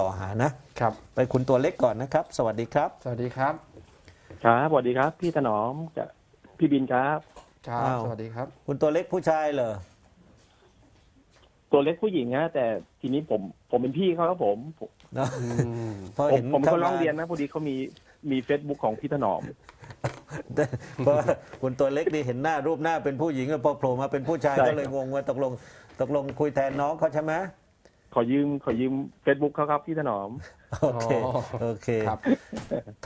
ต่อหานะครับ ไปคุณตัวเล็กก่อนนะครับ สวัสดีครับ สวัสดีครับครับสวัสดีครับ พี่ถนอมกับพี่บินครับ ครับอ้าว สวัสดีครับ คุณตัวเล็กผู้ชายเหรอตัวเล็กผู้หญิงนะแต่ทีนี้ผมผมเป็นพี่เขาครับผมผมเนอะอืม พอผมเห็นผมเป็นข้าคนร้องมาเรียนนะพอดีเขามีมีเฟซบุ๊กของพี่ถนอม เพราะคุณตัวเล็กนี่เห็นหน้ารูปหน้าเป็นผู้หญิงแล้วพอโผล่มาเป็นผู้ชายใช่ก็เลยงงว่าตกลงตกลงคุยแทนน้องเขาใช่ไหม ขอยืมขอยืมเฟซบุ๊กเขาครับพี่ถนอม โอเคโอเคครับ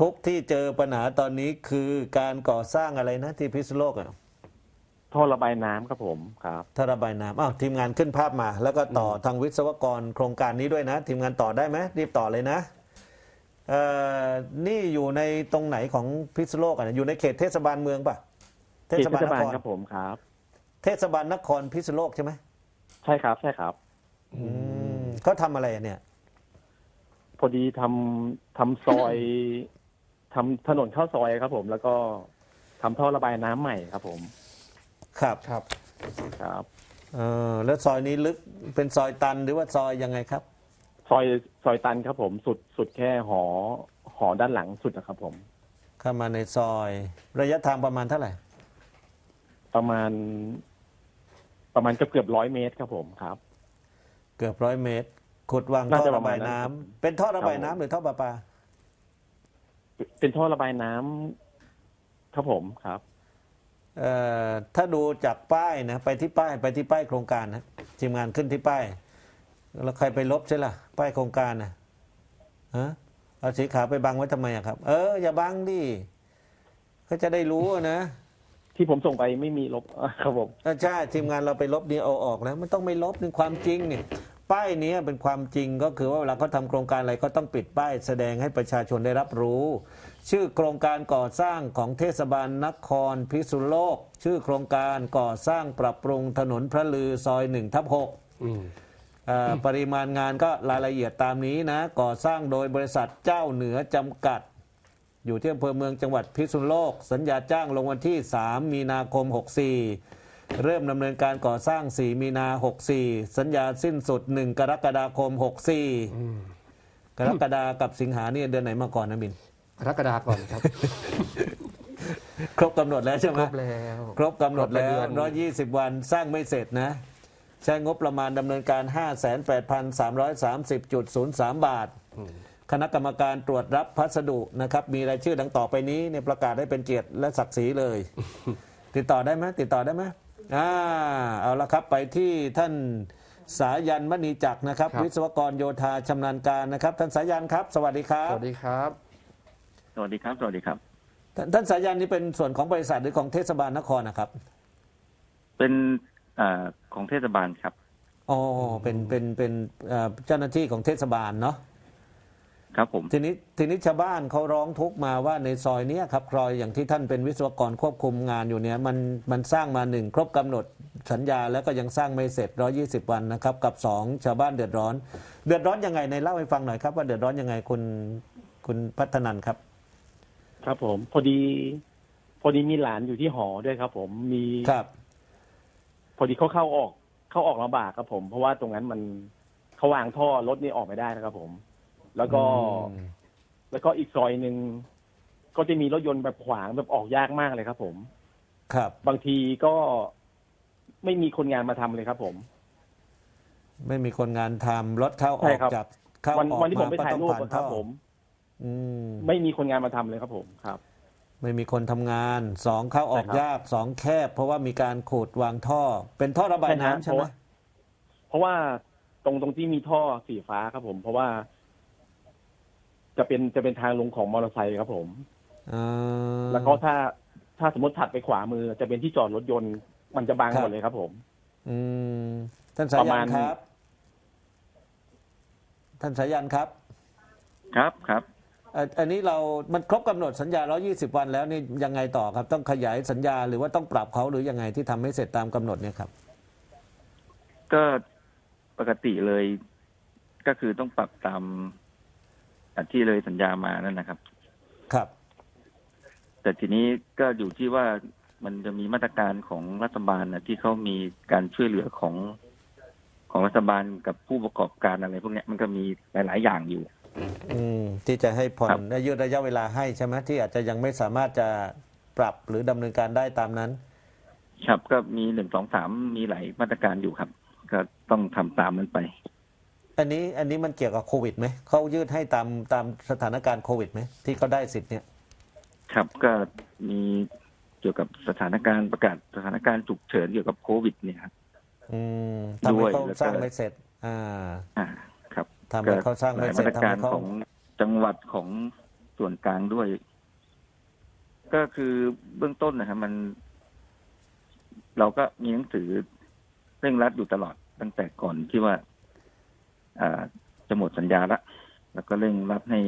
ทุกที่เจอปัญหาตอนนี้คือการก่อสร้างอะไรนะที่พิษณุโลกอะท่อระบายน้ำครับผมครับ ท่าระบายน้ำอ้าวทีมงานขึ้นภาพมา แล้วก็ต่อทางวิศวกรโครงการนี้ด้วยนะ ทีมงานต่อได้ไหมรีบต่อเลยนะเอ่อนี่อยู่ในตรงไหนของพิษณุโลกอะอยู่ในเขตเทศบาลเมืองป่ะเขตเทศบาลนครครับผมครับ เทศบาลนครพิษณุโลกใช่ไหม ใช่ครับใช่ครับ อืม เขาทำอะไรอะเนี่ย พอดีทำทำซอยทำถนนเข้าซอยครับผม แล้วก็ทำท่อระบายน้ำใหม่ครับผมครับครับ ครับ เออแล้วซอยนี้ลึกเป็นซอยตันหรือว่าซอยยังไงครับ ซอยซอยตันครับผมสุดสุดแค่หอหอด้านหลังสุดนะครับผม เข้ามาในซอย ระยะทางประมาณเท่าไหร่ ประมาณ ประมาณเกือบเกือบร้อยเมตรครับผมครับ เกือบร้อยเมตร ขุดวางน่าท่อจะประระมาบาณยนั้น น้ำครับเป็นท่อระบายครับผมน้ำหรือท่อประปา เป็นท่อระบายน้ำครับผมครับ เอ่อถ้าดูจากป้ายนะไปที่ป้ายไปที่ป้ายโครงการนะทีมงานขึ้นที่ป้าย แล้วใครไปลบใช่ล่ะ ป้ายโครงการนะฮะเอาสีขาวไปบังไว้ทำไมอะครับ เอออย่าบังดิก็จะได้รู้อะนะ ที่ผมส่งไปไม่มีลบครับผมเออใช่ทีมงานเราไปลบนี่เอาออกแล้วไม่ต้องไม่ลบนี่ความจริงนี่ป้ายเนี้ยเป็นความจริงก็คือว่าเวลาเขาทำโครงการอะไรก็ต้องปิดป้ายแสดงให้ประชาชนได้รับรู้ ชื่อโครงการก่อสร้างของเทศบาลนครพิษณุโลก ชื่อโครงการก่อสร้างปรับปรุงถนนพระลือซอย1ทับ6อืมอ่าปริมาณงานก็รายละเอียดตามนี้นะ ก่อสร้างโดยบริษัทเจ้าเหนือจำกัด อยู่ที่อำเภอเมืองจังหวัดพิษณุโลก สัญญาจ้างลงวันที่ 3 มีนาคม 64 เริ่มดำเนินการก่อสร้าง 4 มีนา 64 สัญญาสิ้นสุด 1 กรกฎาคม 64 กรกฎากับสิงหาเนี่ยเดือนไหนมาก่อนนะบิน กรกฎาก่อนครับ ครบกำหนดแล้วใช่ไหคมรบแล้ว ครบกำหนดแล้วครบไปเดือน120 วันสร้างไม่เสร็จนะใช้งบประมาณดำเนินการ 58,330.03 บาท คณะกรรมการตรวจรับพัสดุนะครับ มีรายชื่อดังต่อไปนี้เนี่ยประกาศให้เป็นเกียรติและศักดิ์ศรีเลย ติดต่อได้ไหมติดต่อได้ไหมอ่าเอาละครับไปที่ท่านสายันมณีจักรนะครับวิศวกรโยธาชำนาญการนะครับ ท่านสายันครับ สวัสดีครัสบวัสดีครับ สวัสดีครับ สวัสดีครับ ท่านท่านสายันนี่เป็นส่วนของบริษัทหรือของเทศบาลนครนะครับเป็นอาของเทศบาลครับ อ๋อเป็นเป็นเป็นเอ่อเจ้าหน้าที่ของเทศบาลเนาะ ครับผมทีนี้ทีนี้ชาวบ้านเขาร้องทุกข์มาว่าในซอยเนี้ยครับครอยอย่างที่ท่านเป็นวิศวกรควบคุมงานอยู่เนี่ยมันมันสร้างมาหนึ่งครบกำหนดสัญญาแล้วก็ยังสร้างไม่เสร็จ 120 วันนะครับ กับสองชาวบ้านเดือดร้อน เดือดร้อนยังไงในเล่าให้ฟังหน่อยครับ ว่าเดือดร้อนยังไงคุณคุณพัฒนันครับ ครับผม พอดี พอดีมีหลานอยู่ที่หอด้วยครับ ผมมีครับ พอดีเขาเข้าออก เข้าออกลำบากครับผม เพราะว่าตรงนั้นมันเขาวางท่อรถนี่ออกไม่ได้นะครับผม แล้วก็ อืมแล้วก็อีกซอยหนึ่งก็จะมีรถยนต์แบบขวางแบบออกยากมากเลยครับ ผม ครับ บางทีก็ไม่มีคนงานมาทำเลยครับ ผม ไม่มีคนงานทำรถเข้าอใช่อกครับ จากเข้าวันออกวันที่ผมมาไปก็ถ่ายต้องรูปผ่านอะคท่รับ อผม อืมไม่มีคนงานมาทำเลยครับ ผมครับ ไม่มีคนทำงานสองเข้าออกใช่ครับยากสองแคบ เพราะว่ามีการขูดวางท่อ เป็นท่อระบายน้ำใช่ใช่ครับไหมเพราะว่าตรงตรงที่มีท่อสีฟ้าครับผม เพราะว่า จะเป็นจะเป็นทางลงของมอเตอร์ไซค์ครับผม อ่าแล้วก็ถ้าถ้าสมมติถัดไปขวามือ จะเป็นที่จอดรถยนต์มันจะบังครับหมดเลยครับผม อืมท่านสาประยัมานณครับ ท่านสายันครับครับครับเอ่ออันนี้เรา มันครบกำหนดสัญญา 120 วันแล้วนี่ยังไงต่อครับ ต้องขยายสัญญาหรือว่าต้องปรับเขาหรือยังไงที่ทำให้เสร็จตามกำหนดเนี่ยครับ ก็ปกติเลย ก็คือต้องปรับตามอะ ที่เลยสัญญามานั่นนะครับ ครับ แต่ทีนี้ก็อยู่ที่ว่ามันจะมีมาตรการของรัฐบาลนะที่เขามีการช่วยเหลือของของรัฐบาลกับผู้ประกอบการอะไรพวกเนี้ยมันก็มีหลาย ๆ อย่างอยู่ อืมที่จะให้ผ่อครันบและยืดระยะเวลาให้ใช่ไหมที่อาจจะยังไม่สามารถจะปรับหรือดำเนินการได้ตามนั้น ครับก็มีหนึ่งสองสามมีหลายมาตรการอยู่ครับ ก็ต้องทำตามนั้นไป อันนี้อันนี้มันเกี่ยวกับโควิดไหมเขายืดให้ตามตามสถานการณ์โควิดไหมที่เขาได้สิทธิ์เนี่ย ครับก็มีเกี่ยวกับสถานการณ์ประกาศสถานการณ์ฉุกเฉินเกี่ยวกับโควิด เนี่ยครับอืมทำด้ให้วยเขาแล้วก็สร้างไม่เสร็จ อ่าอ่าครับทำให้เขาสร้างหไม่ลายเสร็มาจตรทำการให้เขาของจังหวัดของส่วนกลางด้วย ก็คือเบื้องต้นนะครับมัน เราก็มีหนังสือเร่งรัดอยู่ตลอดตั้งแต่ก่อนที่ว่าอ่า จะหมดสัญญาละแล้วก็เร่งรัดให้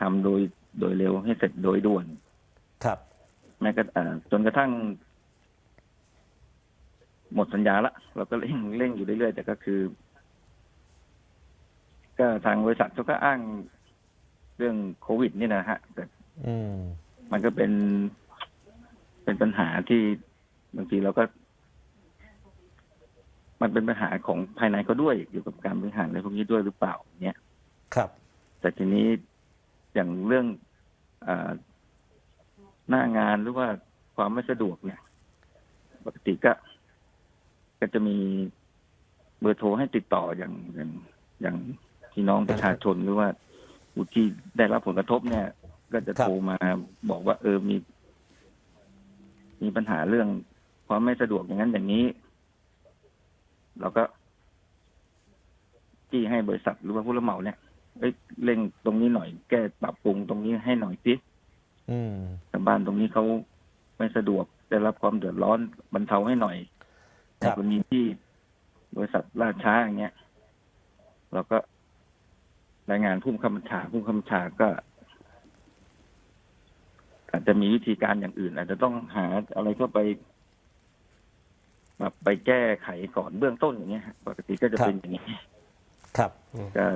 ทำโดยโดยเร็วให้เสร็จโดยด่วน ครับแม้กระอ่าจนกระทั่ง หมดสัญญาละเราก็เร่งเร่งอยู่เรื่อยๆแต่ก็คือ ก็ทางบริษัทเขาก็อ้างเรื่องโควิด นี่นะฮะ แต่อืมมันก็เป็นเป็นปัญหาที่บางทีเราก็ มันเป็นปัญหาของภายในเขาด้วยเกี่ยวกับการบริหารอะไรพวกนี้ด้วยหรือเปล่าเนี่ยครับ แต่ทีนี้อย่างเรื่องอาหน้างานหรือว่าความไม่สะดวกเนี่ย ปกติก็ ก็จะมีเบอร์โทรให้ติดต่ออย่างอย่างอย่างพี่น้องประชาชนหรือว่าผู้ที่ได้รับผลกระทบเนี่ย ก็จะครับโทรมาบอกว่า เออมี มีปัญหาเรื่องความไม่สะดวกอย่างนั้นอย่างนี้ เราก็จี้ให้บริษัทหรือว่าผู้รับเหมาเนี่ยเอ้ยเร่งตรงนี้หน่อยแก้ปรับปรุงตรงนี้ให้หน่อยสิอืมชาวบ้านตรงนี้เขาไม่สะดวกได้รับความเดือดร้อนบรรเทาให้หน่อยคในรับกรณีที่บริษัทล่าช้าอย่างเงี้ยเราก็รายงานผู้บังคับบัญชาผู้บังคับบัญชาก็ อาจจะมีวิธีการอย่างอื่น อาจจะต้องหาอะไรเข้าไป แบบไปแก้ไขก่อนเบื้องต้นอย่างเงี้ยฮะปกติก็จะเป็นอย่างนี้ครับก็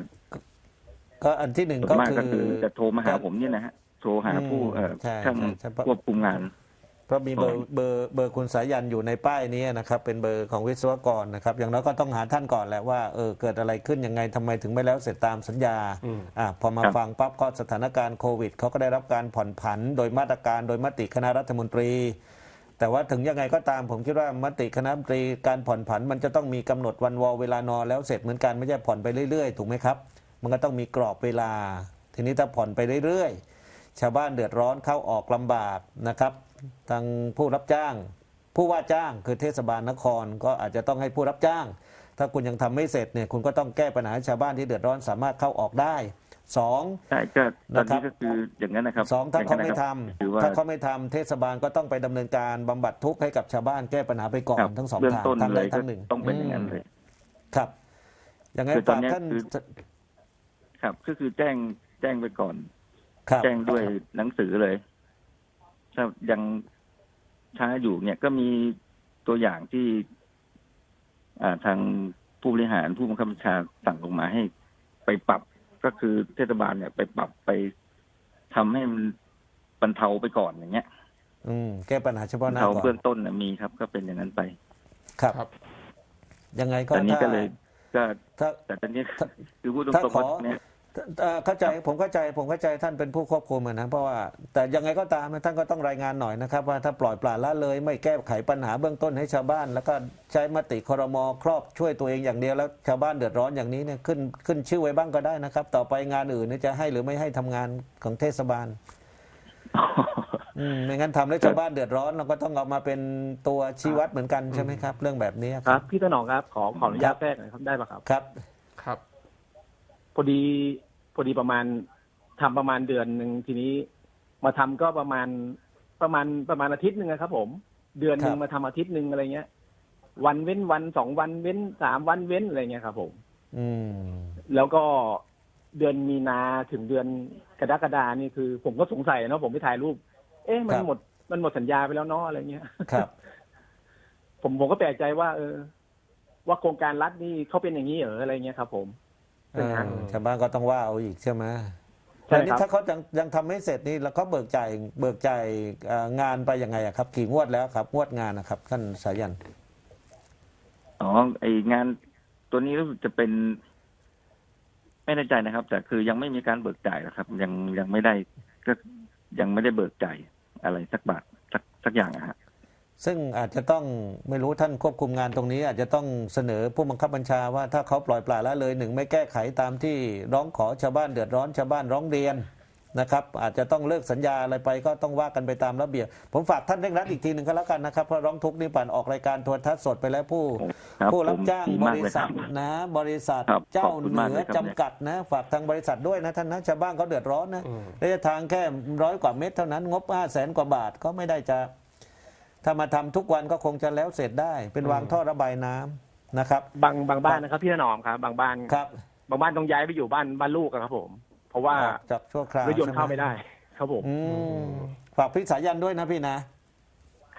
ก็อันที่หนึ่งส่วนก็มากคืก็คืออ จะโทรมาหาผมเนี่ยนะฮะโทรหาผู้อืมเอ่อใช่ช่างใช่ใช่เพราะ ควบคุมงาน เพราะมีเบอร์เบอร์เบอร์คุณสายันอยู่ในป้ายนี้นะครับ เป็นเบอร์ของวิศวกรนะครับ อย่างน้อยก็ต้องหาท่านก่อนแหละว่าเออเกิดอะไรขึ้นยังไงทำไมถึงไม่แล้วเสร็จตามสัญญาอืม อะพอมาครับ ฟังปั๊บก็สถานการณ์โควิดเขาก็ได้รับการผ่อนผัน โดยมาตรการโดยมติคณะรัฐมนตรี แต่ว่าถึงยังไงก็ตามผมคิดว่ามติคณะรัฐมนตรีการผ่อนผันมันจะต้องมีกำหนดวันวอเวลานอนแล้วเสร็จเหมือนกันไม่ใช่ผ่อนไปเรื่อยๆ ถูกไหมครับ มันก็ต้องมีกรอบเวลา ทีนี้ถ้าผ่อนไปเรื่อยๆ ชาวบ้านเดือดร้อนเข้าออกลำบากนะครับทางผู้รับจ้าง ผู้ว่าจ้างคือเทศบาลนครก็อาจจะต้องให้ผู้รับจ้าง ถ้าคุณยังทำไม่เสร็จเนี่ยคุณก็ต้องแก้ปัญหาให้ชาวบ้านที่เดือดร้อนสามารถเข้าออกได้ สองใช่ก็ตอนนะครับนี้ก็คืออย่างนั้นนะครับสองถ้าเขาไม่อย่งทนั้นนะครับคือำว่าถ้าเขาไม่ทำเทศบาลก็ต้องไปดำเนินการบำบัดทุกข์ให้กับชาวบ้านแก้ปัญหาไปก่อครันบทั้งสองเบื้องทางต้นทั้งเลใดยก็ทั้งหนึ่งต้องเป็นอย่างนั้นเลย ครับยังไงคือตอนฝากเนี้ยท่านคือครับก็คือแจ้งแจ้งไปก่อนครับแจ้งด้วยหนังสือเลย ถ้ายังช้าอยู่เนี่ยก็มีตัวอย่างที่อ่าทางผู้บริหารผู้บังคับบัญชาสั่งลงมาให้ไปปรับ ก็คือเทศบาลเนี่ยไปปรับไปทำให้มันบรรเทาไปก่อนอย่างเงี้ย อืมแก้ปัญหาเฉบรพาะรหน้าเทาก่อเบื้อนงต้นนะมีครับ ก็เป็นอย่างนั้นไป ครับครับยังไงก็แต่นี้ถ้าก็เลย ก็ถ้าแต่ตอนนี้ถ้าคือพูดตถ้ารงขๆอว่าเนี่ย เอ่อเข้าใจผมเข้าใจผมเข้าใจท่านเป็นผู้ควบคุมอะนะเพราะว่าแต่ยังไงก็ตามนะท่านก็ต้องรายงานหน่อยนะครับ ว่าถ้าปล่อยปละละเลยไม่แก้ไขปัญหาเบื้องต้นให้ชาวบ้าน แล้วก็ใช้มติครมครอบช่วยตัวเองอย่างเดียวแล้วชาวบ้านเดือดร้อนอย่างนี้เนี่ยขึ้นขึ้นชื่อไว้บ้างก็ได้นะครับ ต่อไปงานอื่นเนี่ยจะให้หรือไม่ให้ทำงานของเทศบาลอืมไม่งั้นทำแล้วชาวบ้านเดือดร้อนเราก็ต้องเอามาเป็นตัวชี้วัดเหมือนกันใช่ไหมครับ เรื่องแบบนี้ครับ พี่ถนอมครับขอขออนุญาตแทรกหน่อยครับได้ปะครับครับครับ พอดีพอดีประมาณทำประมาณเดือนหนึ่งทีนี้ มาทำก็ประมาณประมาณประมาณอาทิตย์หนึ่งอะครับ ผม เดือนหนึ่งครับมาทำอาทิตย์หนึ่งอะไรเงี้ย วันเว้นวันสองวันเว้นสามวันเว้นอะไรเงี้ยครับ ผม อืมแล้วก็เดือนมีนาถึงเดือนกรกฎานี่คือ ผมก็สงสัยเนาะผมไปถ่ายรูป เอ๊ะมันหมดมันหมดสัญญาไปแล้วเนาะอะไรเงี้ยครับ ผมผมก็แปลกใจว่า เออ ว่าโครงการรัฐนี่เขาเป็นอย่างนี้เหรออะไรเงี้ยครับ ผมเออ ชาวบ้านก็ต้องว่าเอาอีกใช่ไหมใช่แต่นี่ครับถ้าเขายังยังทำไม่เสร็จนี่แล้วเขาเบิกจ่ายเบิกจ่ายเอ่องานไปยังไงอะครับ กี่งวดแล้วครับ งวดงานนะครับ ท่านสายันอ๋อไองานตัวนี้รู้สึกจะเป็น ไม่แน่ใจนะครับ แต่คือยังไม่มีการเบิกจ่ายนะครับ ยังยังไม่ได้ก็ยังไม่ได้เบิกจ่ายอะไรสักบาทสักสักอย่างอะฮะ ซึ่งอาจจะต้องไม่รู้ท่านควบคุมงานตรงนี้ อาจจะต้องเสนอผู้บังคับบัญชาว่าถ้าเขาปล่อยปละละเลยหนึ่งไม่แก้ไขตามที่ร้องขอชาวบ้านเดือดร้อนชาวบ้านร้องเรียนนะครับอาจจะต้องเลิกสัญญาอะไรไปก็ต้องว่ากันไปตามระเบียบ ผมฝากท่านเร่งรัดอีกทีหนึ่งก็แล้วกันนะครับเพราะร้องทุกข์นี่ผ่านออกรายการโทรทัศน์สดไปแล้วผู้ครับผู้รับผมจ้างดีบมากริเลยคษัรัทบนะบริษัทครับเจ้าขอบคุณเหมากนืเลอยครับจำกัดนะ ฝากทางบริษัทด้วยนะท่านนะชาวบ้านเขาเดือดร้อนนะอืมระยะทางแค่ร้อยกว่าเมตรเท่านั้นงบห้าแสนกว่าบาทก็ไม่ได้จะ ถ้ามาทำทุกวันก็คงจะแล้วเสร็จได้ เป็นวางท่อระบายน้ำนะครับ บางบางบ้านนะครับพี่ถนอมครับ บางบ้านครับ บางบ้านต้องย้ายไปอยู่บ้านบ้านลูกอะครับผม เพราะว่าออกจากชั่วคราวรถยนต์ใช่หเข้าไม่ได้ ครับผมอืมฝากพี่สายันด้วยนะพี่นะ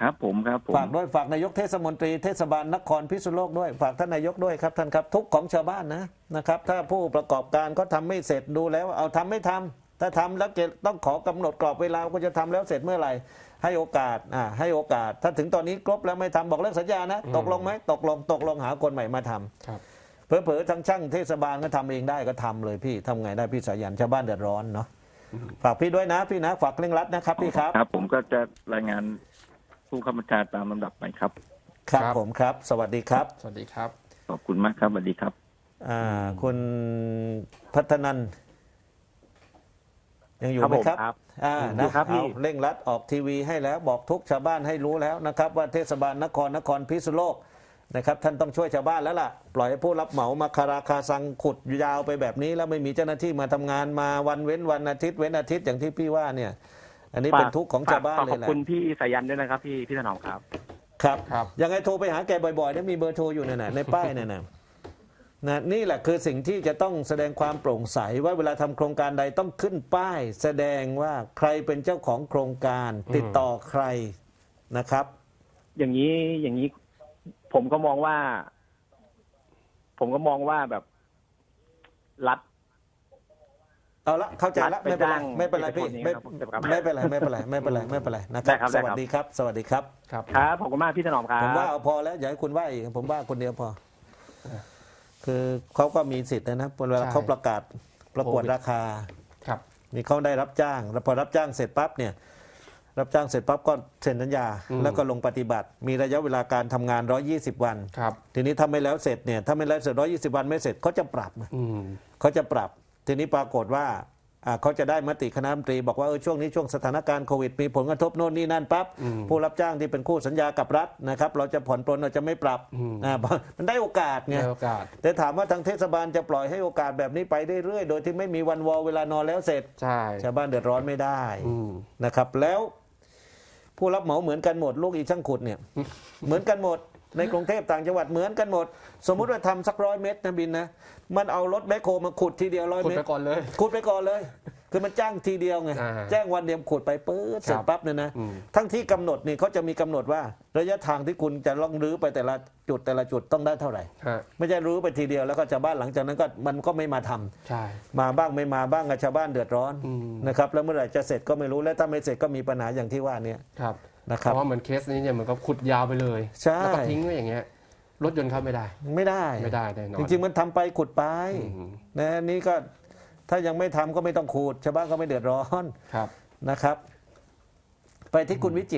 ครับผมครับผมฝากด้วยฝากนายกเทศมนตรีเทศบาลนครพิษณุโลกด้วย ฝากท่านนายกด้วยครับท่านครับทุกข์ของชาวบ้านนะนะครับ ถ้าผู้ประกอบการก็ทำไม่เสร็จดูแล้ว เอาทำไม่ทำถ้าทำแล้วเกต้องขอกำหนดกรอบเวลาว่าจะทำแล้วเสร็จเมื่อไหร่ ให้โอกาสอ่าให้โอกาส ถ้าถึงตอนนี้ครบแล้วไม่ทำบอกเลิกสัญญานะ ตกลงไหมตกลงตกลงหาคนใหม่มาทำครับเผลอๆทั้งช่างเทศบาลก็ทำเองได้ก็ทำเลยพี่ทำไงได้พี่สายันชาวบ้านเดือดร้อนเนาะฝากพี่ด้วยนะพี่นะฝากเร่งรัดนะครับพี่ครับครับ ผมก็จะรายงานผู้ข้าราชการตามลำดับไปครับครับ ครับผมครับ สวัสดีครับ สวัสดีครับ ขอบคุณมากครับสวัสดีครับ อ่าคุณพัฒนัน ยังอยู่ไหมครับครับผมครับอ่าอยู่นะครับพี่เอาเร่งรัดออกทีวีให้แล้วบอกทุกชาวบ้านให้รู้แล้วนะครับ ว่าเทศบาลนครนครพิษณุโลกนะครับท่านต้องช่วยชาวบ้านแล้วล่ะ ปล่อยให้ผู้รับเหมามาคาราคาซังขุดยาวไปแบบนี้ แล้วไม่มีเจ้าหน้าที่มาทำงานมาวันเว้นวันอาทิตย์เว้นอาทิตย์อย่างที่พี่ว่าเนี่ย อันนี้เป็นทุกข์ของชาวบ้านฝกเลขยอบแหละคุณพี่สายันด้วยนะครับ พี่พี่ถนอมครับครับ ครับ ยังไงโทรไปหาแกบ่อยๆนะมีเบอร์โทรอยู่เนี่ยนะในป้ายเนี่ยนะ นะนี่แหละคือสิ่งที่จะต้องแสดงความโปร่งใสว่าเวลาทำโครงการใดต้องขึ้นป้าย แสดงว่าใครเป็นเจ้าของโครงการติดต่อใครนะครับ อย่างนี้อย่างนี้ผมก็มองว่า ผมก็มองว่าแบบรัฐเอาละเข้าใจละรัฐไปไม่เป็นไรจ้างไม่เป็นไรพี่เอกชนไม่ครับผมครับไม่เป็นไรไม่เป็นไรไม่เป็นไรไม่เป็นไรนะคได้รับครับสได้วัสครับดีครับ สวัสดีครับครับ ครับขอบคุณมากพี่ถนอมครับผมว่าเอาพอแล้วอย่าให้คุณว่าอีกผมว่าคนเดียวพอ คือเขาก็มีสิทธิ์นะนะเวลาใช่เขาประกาศประกวดโควิดราคาครับนี่เขาได้รับจ้างแล้วพอรับจ้างเสร็จปั๊บเนี่ยรับจ้างเสร็จปั๊บก็เซ็นสัญญาอืมแล้วก็ลงปฏิบัติ มีระยะเวลาการทำงาน 120 วันครับทีนี้ถ้าไม่แล้วเสร็จเนี่ยถ้าไม่แล้วเสร็จ120 วันไม่เสร็จเขาจะปรับนะอืมเขาจะปรับ ทีนี้ปรากฏว่าอ่า เขาจะได้มติคณะรัฐมนตรีบอกว่าเออช่วงนี้ช่วงสถานการณ์โควิดมีผลกระทบโน่นนี่นั่นปั๊บอืมผู้รับจ้างที่เป็นคู่สัญญากับรัฐนะครับเราจะผ่อนปลนเราจะไม่ปรับอืมอ่ามันได้โอกาสไงในโอกาสแต่ถามว่าทางเทศบาลจะปล่อยให้โอกาสแบบนี้ไปเรื่อยๆ โดยที่ไม่มีวันวอลเวลานอนแล้วเสร็จใช่ชาวบ้านเดือดร้อนไม่ได้อืมนะครับแล้ว ผู้รับเหมาเหมือนกันหมดลูกอีช่างขุดเนี่ย เหมือนกันหมด ในกรุงเทพต่างจังหวัดเหมือนกันหมด สมมุติว่าทำสักร้อยเมตรนะบินนะมันเอารถแบคโฮมาขุดทีเดียวร้อยขุดเมตไปรก่อนเลย ขุดไปก่อนเลย คือมันจ้างทีเดียวไงอ่าแจ้งวันเดียวขุดไปปื๊ดเสร็จครับปั๊บเนี่ยนะอืม ทั้งที่กำหนดนี่เขาจะมีกำหนดว่า ระยะทางที่คุณจะล่องรื้อไปแต่ละจุดแต่ละจุดต้องได้เท่าไหร่ ฮะไม่ใช่รู้ไปทีเดียวแล้วก็ชาวบ้านหลังจากนั้นก็มันก็ไม่มาทำ ใช่ มาบ้างไม่มาบ้างกับชาวบ้านเดือดร้อนอืม นะครับแล้วเมื่อไหร่จะเสร็จก็ไม่รู้และถ้าไม่เสร็จก็มีปัญหาอย่างที่ว่าเนี้ครับ นะคเพรับราะว่าเหมือนเคสนี้เนี่ยเหมือนกับขุดยาวไปเลยใช่ แล้วก็ทิ้งไว้อย่างเงี้ยรถยนต์เข้าไม่ได้ ไม่ได้ ไม่ได้แน่นอน จริงๆ มันทำไปขุดไปอืม นะนี่ก็ถ้ายังไม่ทำก็ไม่ต้องขุดชาวบ้านก็ไม่เดือดร้อนครับ นะครับ ไปที่คุณวิจิตร